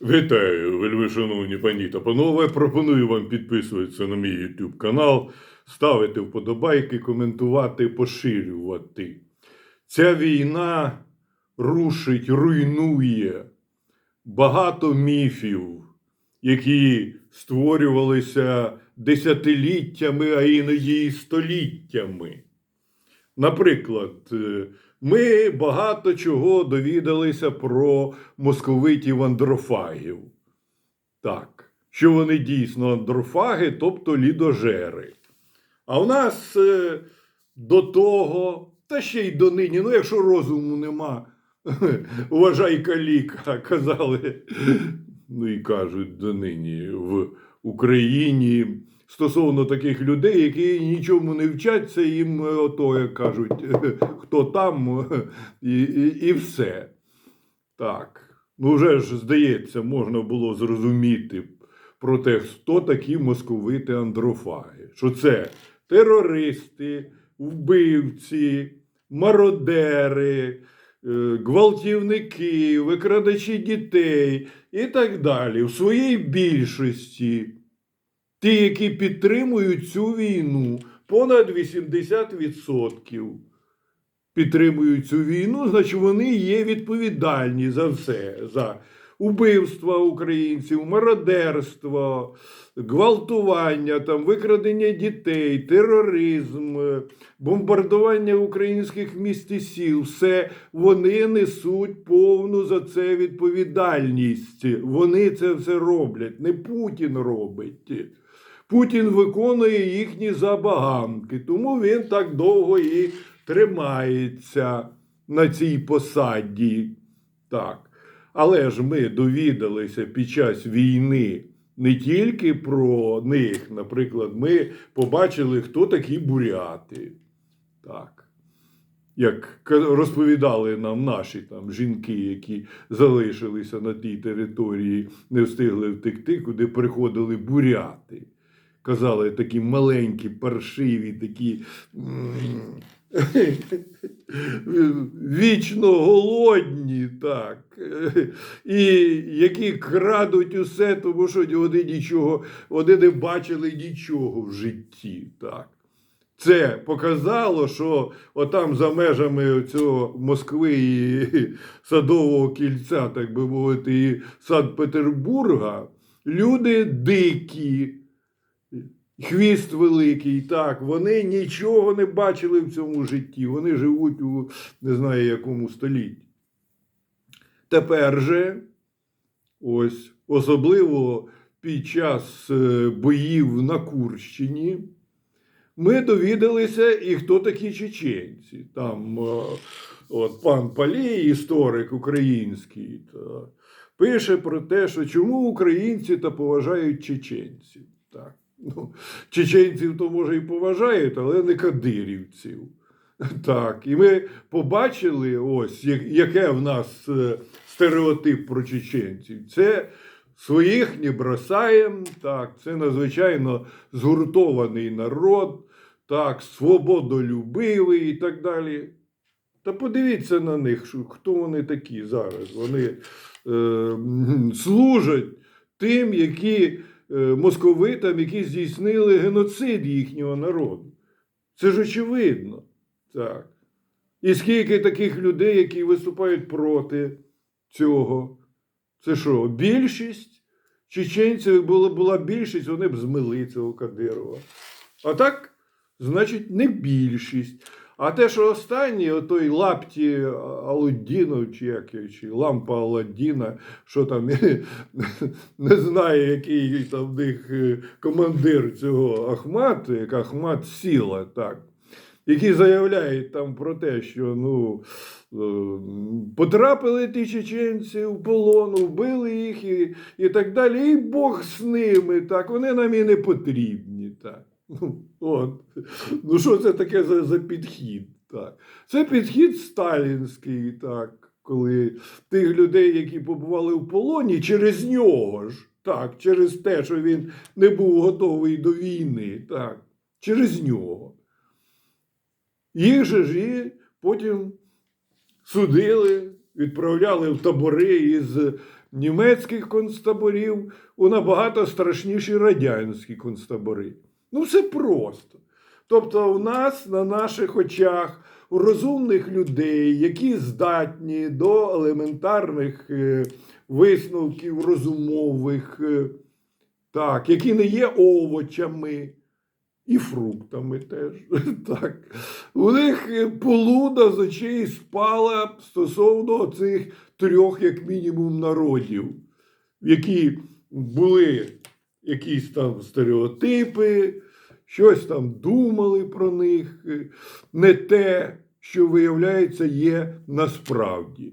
Вітаю, вельми шановні пані та панове. Пропоную вам підписуватися на мій YouTube канал, ставити вподобайки, коментувати, поширювати. Ця війна рушить, руйнує багато міфів, які створювалися десятиліттями, а іноді і століттями. Наприклад, е, ми багато чого довідалися про московитів андрофагів. Так, що вони дійсно андрофаги, тобто лідожери. А в нас е, до того, та ще й донині, ну якщо розуму нема, вважай каліка, казали, ну і кажуть донині в Україні стосовно таких людей, які нічому не вчаться, їм е, ото, як кажуть, хто там, і, і, і все. Так. Ну, вже ж, здається, можна було зрозуміти про те, хто такі московити андрофаги. Що це терористи, вбивці, мародери, гвалтівники, викрадачі дітей і так далі. В своїй більшості ті, які підтримують цю війну, понад 80% підтримують цю війну, значить вони є відповідальні за все. За убивства українців, мародерство, гвалтування, там, викрадення дітей, тероризм, е, бомбардування українських міст і сіл. Все вони несуть повну за це відповідальність. Вони це все роблять. Не Путін робить. Путін виконує їхні забаганки, тому він так довго і тримається на цій посаді. Так. Але ж ми довідалися під час війни не тільки про них, наприклад, ми побачили, хто такі буряти. Так. Як розповідали нам наші там жінки, які залишилися на тій території, не встигли втекти, куди приходили буряти. Казали такі маленькі, паршиві, такі вічно голодні, так. І які крадуть усе, тому що вони нічого, вони не бачили нічого в житті. Так. Це показало, що отам за межами цього Москви і Садового кільця, так би мовити, і Санкт-Петербурга, люди дикі, хвіст великий, так, вони нічого не бачили в цьому житті. Вони живуть у не знаю якому столітті. Тепер же, ось, особливо під час е, боїв на Курщині, ми довідалися, і хто такі чеченці. Там е, от пан Палій, історик український, та, пише про те, що чому українці та поважають чеченців. Так. Ну, чеченців то може і поважають, але не кадирівців. Так, і ми побачили, ось яке в нас е, стереотип про чеченців. Це своїх не бросаєм, так, це надзвичайно згуртований народ, так, свободолюбивий і так далі. Та подивіться на них, хто вони такі зараз. Вони е, служать тим, які московитам, які здійснили геноцид їхнього народу. Це ж очевидно. Так. І скільки таких людей, які виступають проти цього? Це що, більшість? Чеченців була, була більшість, вони б змили цього Кадирова. А так, значить, не більшість. А те, що останнє, отой лапті Алуддінов, чи як чи лампа Аладдіна, що там не знаю, який там в них е, командир цього Ахмат, як Ахмат Сіла, так які заявляють там про те, що ну, е, потрапили ті чеченці в полон, вбили їх і, і так далі. І Бог з ними, так, вони нам і не потрібні. Ну, от. ну що це таке за, за підхід? Так. Це підхід сталінський, так, коли тих людей, які побували в полоні, через нього ж, так, через те, що він не був готовий до війни, так, через нього. Їх же ж і потім судили, відправляли в табори із німецьких концтаборів у набагато страшніші радянські концтабори. Ну, все просто. Тобто, у нас на наших очах у розумних людей, які здатні до елементарних е, висновків розумових, е, так, які не є овочами і фруктами теж. Так. У них е, полуда з очей спала стосовно цих трьох, як мінімум, народів, які були якісь там стереотипи, щось там думали про них, е, не те, що виявляється, є насправді.